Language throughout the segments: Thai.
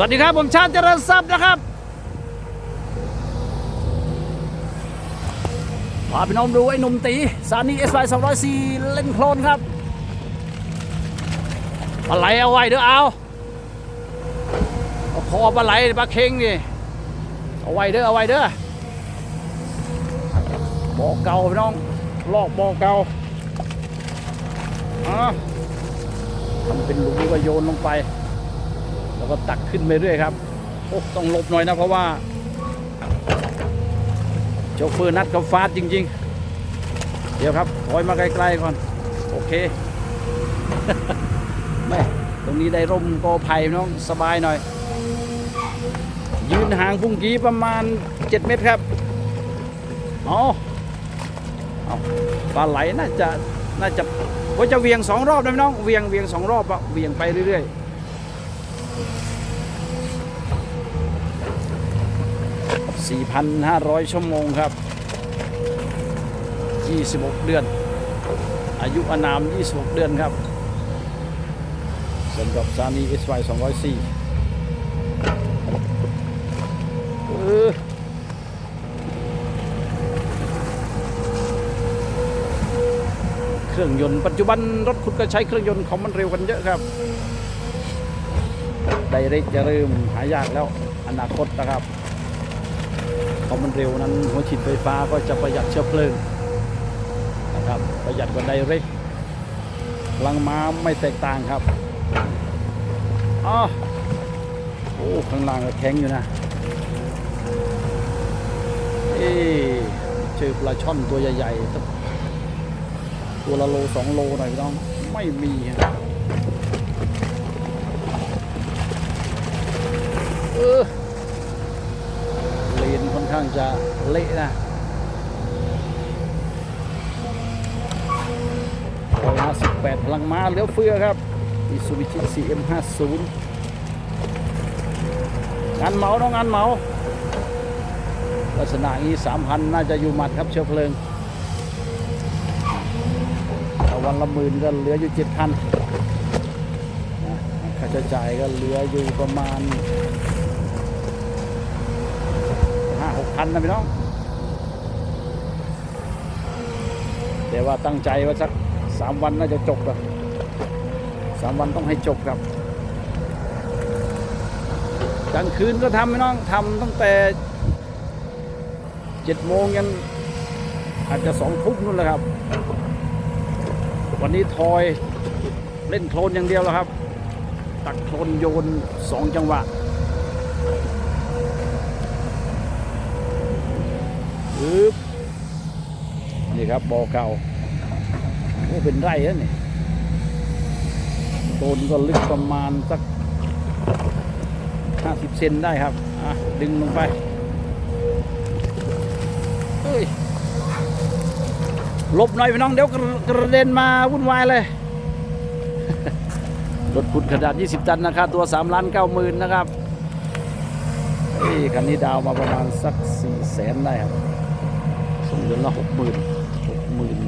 วัสดีครับ ผมชาติเจริญทรัพย์นะครับพาพี่น้องดูไอ้หนุ่มตีสานีเอสไสองร้อยสี่เล่นโคลนครับปลาไหลเอาไว้เด้อเอาเอาคอปลาไหลปลาเค็งนี่เอาไว้เด้อเอาไว้เด้อบ่อเก่าพี่น้องลอกบ่อเก่าอ่าทำเป็นหลุมแล้วก็โยนลงไป แล้วก็ตักขึ้นไปเรื่อยครับโอ้ต้องหลบหน่อยนะเพราะว่าโชเฟอร์นัดเขาฟาดจริง ๆ เดี๋ยวครับถอยมาไกลๆก่อน โอเคแม่ตรงนี้ได้ร่มกอไผ่น้องสบายหน่อย ยืนห่างพุ่งกี้ประมาณ 7 เมตรครับเอาเอปลาไหลน่าจะน่าจะว่าจะเวียงสองรอบนะพี่น้องเวียงเวียงสองรอบอะเวียงไปเรื่อยๆ 4,500 ชั่วโมงครับ 26 เดือน อายุอานาม 26 เดือนครับสำหรับซานี SY 204เออเครื่องยนต์ปัจจุบันรถคุณก็ใช้เครื่องยนต์ของมันเร็วกันเยอะครับไดเรกจะเริ่มหายากแล้วอนาคตนะครับ พอมันเร็วนั้นหัวฉีดไฟฟ้าก็จะประหยัดเชื้อเพลิงนะครับประหยัดกว่าไดเรกพลังม้าไม่แตกต่างครับอ๋อโอ้ข้างล่างก็แข็งอยู่นะเอ๊เจอปลาช่อนตัวใหญ่ๆตัวละโลสองโลหน่อยพี่น้องไม่มีฮะเออ นค่อนจะเละนะร้อยห้าสิบแปดพลังม้าเหลือเฟือครับอิซูบิชิ CM50 งานเมาน้องงานเมาลักษณะนี้สามพันน่าจะอยู่หมัดครับเชื้อเพลิงวันละหมื่นก็เหลืออยู่เจ็ดพันค่าใช้จ่ายก็เหลืออยู่ประมาณ พันนะพี่น้องแต่ว่าตั้งใจว่าสักสามวันน่าจะจบอะสามวันต้องให้จบครับกลางคืนก็ทำพี่น้องทำตั้งแต่เจ็ดโมงยันอาจจะสองทุ่มนู่นแหละครับ วันนี้ทอยเล่นโคลนอย่างเดียวแล้วครับ ตักโคลนโยนสองจังหวะ ปึ๊บนี่ครับบ่อเก่าโอ้เป็นไร่แล้วนี่ต้นก็ลึกประมาณสักห้าสิบเซนได้ครับ อะ ดึงลงไป เฮ้ย ลบหน่อยพี่น้อง เดี๋ยวกระเด็นมาวุ่นวายเลย รถขุดขนาด 20 ตันนะครับ ตัว 3 ล้าน9หมื่นนะครับเฮ้ยคันนี้ดาวมาประมาณสัก4แสนได้ครับ ส่งเดือนละหกหมื่นหกหมื่น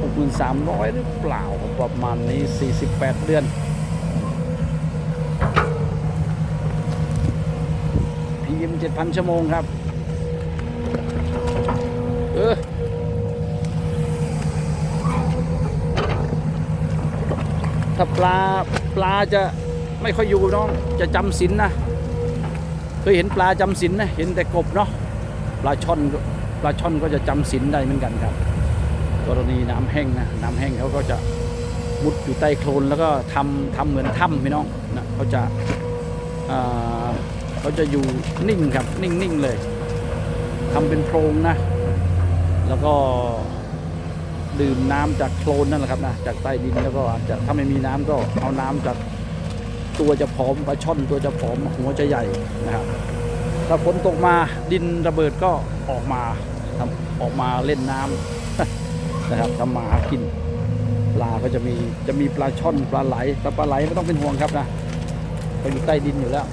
หกหมื่นสามร้อยหรือเปล่าประมาณนี้สี่สิบแปดเดือนพีเอ็มเจ็ดพันชั่วโมงครับ เออถ้าปลาปลาจะไม่ค่อยอยู่น้องจะจำศีลนนะ เคยเห็นปลาจำศีลนะเห็นแต่กบเนาะปลาช่อน ปลาช่อนก็จะจำศีลได้เหมือนกันครับ กรณีน้ำแห้งนะน้ำแห้งเขาก็จะมุดอยู่ใต้โคลนแล้วก็ทำทำเหมือนถ้ำพี่น้องนะเขาจะอ่าเขาจะอยู่นิ่งครับนิ่งนิ่งเลยทำเป็นโพรงนะ แล้วก็ดื่มน้ำจากโคลนนั่นแหละครับนะจากใต้ดินแล้วก็อาจจะถ้าไม่มีน้ำก็เอาน้ำจากตัวจะผอมปลาช่อนตัวจะผอมหัวจะใหญ่นะครับถ้าฝนตกมาดินระเบิดก็ออกมา ทำออกมาเล่นน้ำนะครับทำมาหากินปลาก็จะมีจะมีปลาช่อนปลาไหลแต่ปลาไหลไม่ต้องเป็นห่วงครับนะก็อยู่ใต้ดินอยู่แล้ว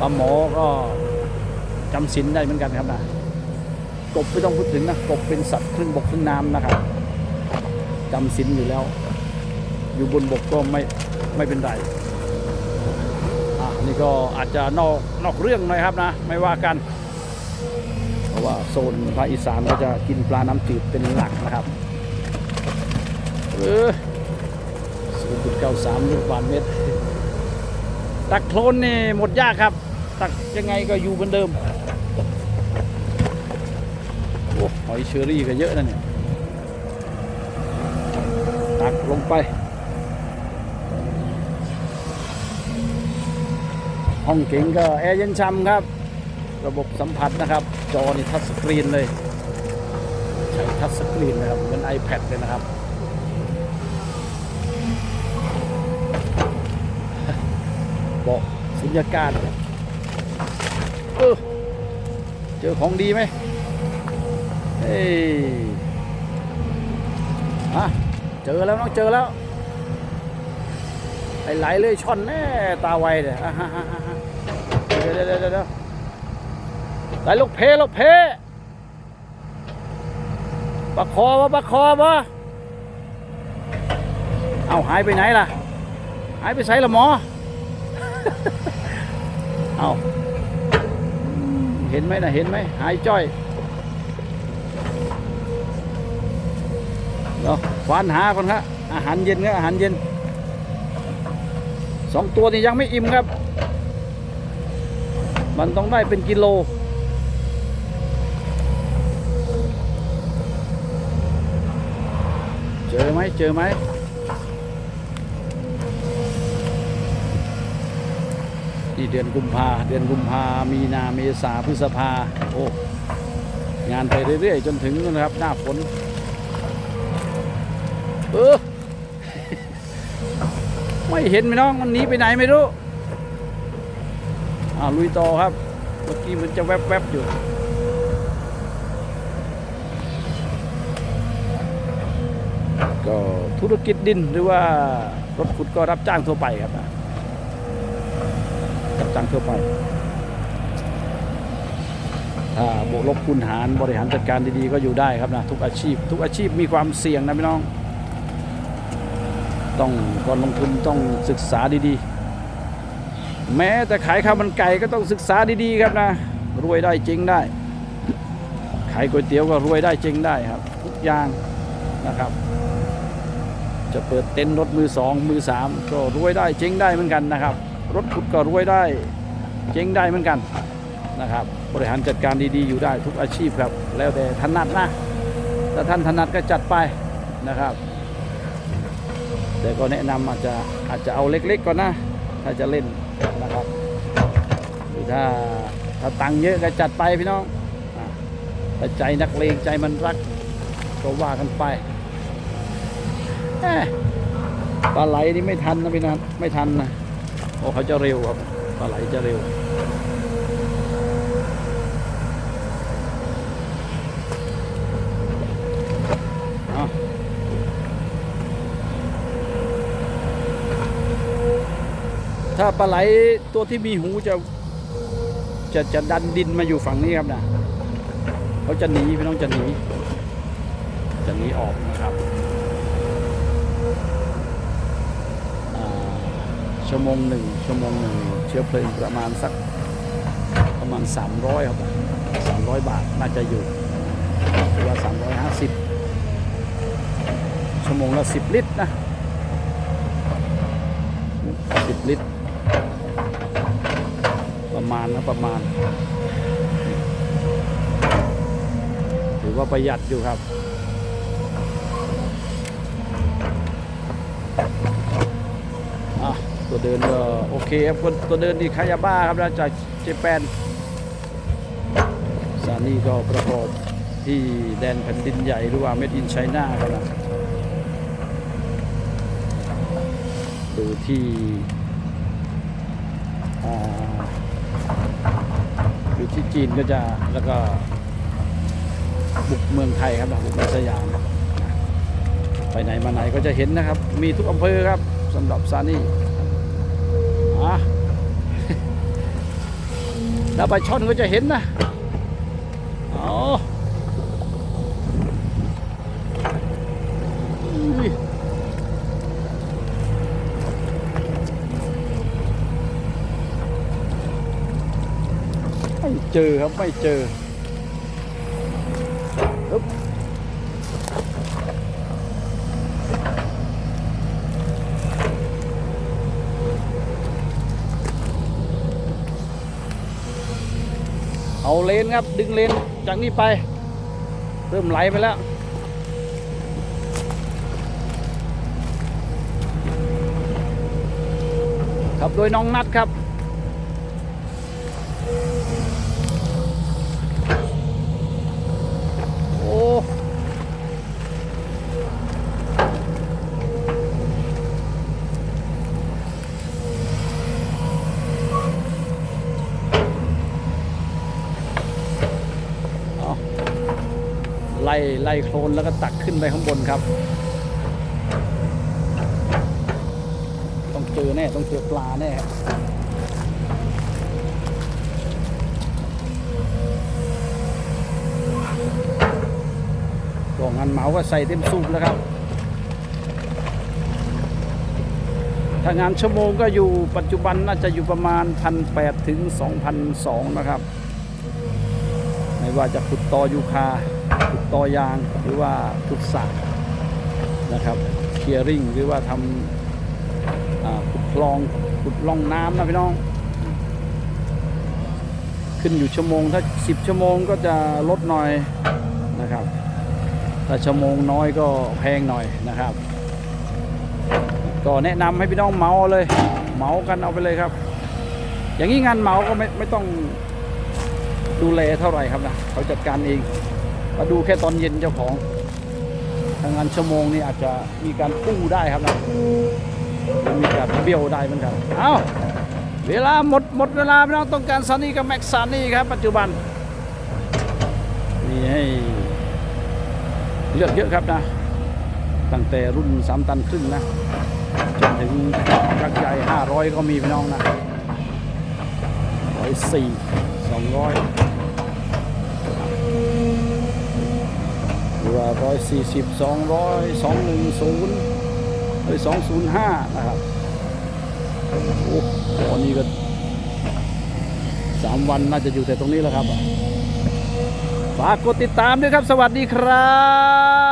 ปลาหมอก็จำศีลได้เหมือนกันครับนะกบไม่ต้องพูดถึงนะกบเป็นสัตว์ครึ่งบกครึ่งน้ำนะครับจำศีลอยู่แล้ว อยู่บนบกก็ไม่ไม่เป็นไรอะก็อาจจะนอกนอกเรื่องหน่อยครับนะ ไม่ว่ากัน ราะว่าโซนภาคอีสานก็จะกินปลาน้ำจืดเป็นหลักนะครับเออศูนย์จุดเก้าสามลูกบาทเมตร ตักโคลนนี่หมดยากครับ ตักยังไงก็อยู่เหมือนเดิม โอ้หอยเชอรี่ก็เยอะนะเนี่ย ตักลงไป ห้องเก๋งก็แอร์เย็นช่ำครับ ระบบสัมผัสนะครับ จอนี่ทัชสกรีนเลย ใช้ทัชสกรีนนะครับเหมือน iPad เลยนะครับ เบาะสุญญากาศเออเจอของดีไหมเฮ้ยอะเจอแล้วน้องเจอแล้วไอไหลเลยช่อนแน่ตาไวเลยอะฮะฮะฮะฮะเดี๋ยเดี๋ยวเดี๋ยวเดี๋ยว ไหลลูกเพลูกเพปะคอวะปะคอวะเอาหายไปไหนล่ะ หายไปใส่ละหมอ เอาเห็นไหมนะเห็นไหมหายจ้อยเดี๋ยวควานหาก่อนครับอาหารเย็นครับอาหารเย็นสองตัวนี่ยังไม่อิ่มครับ มันต้องได้เป็นกิโล เจ อไหมเจอไหมที่เดือนกุมภาเดือนกุมภามีนาเมษาพฤษภาโอ้งานไปเรื่อยๆ จนถึงนะครับ หน้าฝนเออไม่เห็นไหมน้องมันหนีไปไหนไม่รู้อ้าลุยต่อครับ เมื่อกี้มันจะแวบๆอยู่ ก็ธุรกิจดินหรือว่ารถขุดก็รับจ้างทั่วไปครับรับจ้างทั่วไปถ้าบวกลบคูณหารบริหารจัดการดีๆก็อยู่ได้ครับนะทุกอาชีพ ทุกอาชีพมีความเสี่ยงนะพี่น้อง ต้องก่อนลงทุนต้องศึกษาดีๆ แม้แต่ขายข้าวมันไก่ก็ต้องศึกษาดีๆครับนะ รวยได้จริงได้ ขายก๋วยเตี๋ยวก็รวยได้จริงได้ครับ ทุกอย่างนะครับ จะเปิดเต็นท์รถมือสองมือสามก็รวยได้เจ๊งได้เหมือนกันนะครับ รถขุดก็รวยได้เจ๊งได้เหมือนกันนะครับ บริหารจัดการดีๆ อยู่ได้ทุกอาชีพครับ แล้วแต่ถนัดนะถ้าท่านถนัดก็จัดไปนะครับ แต่ก็แนะนำอาจจะอาจจะเอาเล็กๆก่อนนะ ถ้าจะเล่นนะครับ หรือถ้าถ้าตังค์เยอะก็จัดไปพี่น้องอ่ใจนักเลงใจมันรักก็ว่ากันไป ปลาไหลนี่ไม่ทันนะพี่นัทไม่ทันนะโอ้เขาจะเร็วครับปลาไหลจะเร็ว ถ้าปลาไหลตัวที่มีหูจะจะจะดันดินมาอยู่ฝั่งนี้ครับนะเขาจะหนีพี่น้องจะหนีจะหนีออกนะครับ อ่า ชั่วโมงหนึ่งชั่วโมงหนึ่งเชื้อเพลิงประมาณสักประมาณ 300ครับ300 บาทน่าจะอยู่หรือว่า 350 ชั่วโมงละ 10 ลิตรนะ 10 ลิตร ประมาณนะประมาณ ถือว่าประหยัดอยู่ครับ อะ ตัวเดินก็โอเคครับคนตัวเดินดีคายาบ้าครับนะจากเจแปนสานี่ก็ประกอบที่แดนแผ่นดินใหญ่หรือว่าเมดอินไชน่าครับนะดูที่อ่าอยู่ที่จีนก็จะแล้วก็บุกเมืองไทยครับนะบุกเมืองสยามไปไหนมาไหนก็จะเห็นนะครับ มีทุกอำเภอครับสำหรับซานี่ ถ้าไปช่อนก็จะเห็นนะออไม่เจอครับ ไม่เจอ เลนครับ ดึงเลนจากนี้ไป เริ่มไหลไปแล้วครับโดยน้องนัดครับโอ้ ไล่ไล่โคลนแล้วก็ตักขึ้นไปข้างบนครับ ต้องเจอแน่ ต้องเจอปลาแน่ครับก็งานเหมาก็ใส่เต็มสูบแล้วครับ ถ้างานชั่วโมงก็อยู่ปัจจุบันน่าจะอยู่ประมาณ 1,800ถึง2,200 นะครับ ไม่ว่าจะขุดตอยูคา ตอยางหรือว่าขุดสระนะครับเคลียริงหรือว่าทำขุดคลองขุดล่องน้ำนะพี่น้อง ขึ้นอยู่ชั่วโมงถ้า 10 ชั่วโมงก็จะลดหน่อยนะครับ ถ้าชั่วโมงน้อยก็แพงหน่อยนะครับ ก็แนะนำให้พี่น้องเมาเลยเมากันเอาไปเลยครับ อย่างนี้งานเมาก็ไม่ไม่ต้องดูแลเท่าไหร่ครับนะเขาจัดการเอง มาดูแค่ตอนเย็นเจ้าของทางงานชั่วโมงนี่อาจจะมีการปู้ได้ครับนะมีการเบี้ยวได้เหมือนกันเอาเวลาหมดหมดเวลาไม่ต้องต้องการซันนี่กับแม็กซันนี่ครับ ปัจจุบันมีให้เลือกเยอะครับนะ ตั้งแต่รุ่น 3 ตันขึ้นนะจนถึงยักษ์ใหญ่ 500 ก็มีพี่น้องนะร้อยสี่สองร้อย ตัร้อยสี่สิบสองร้อยสองหนึ่งศูนย์หรือสองศูนย์ห้านะครับโอ้ตอนนี้ก็สามวันน่าจะอยู่แต่ตรงนี้แล้วครับฝากกดติดตามด้วยครับ สวัสดีครับ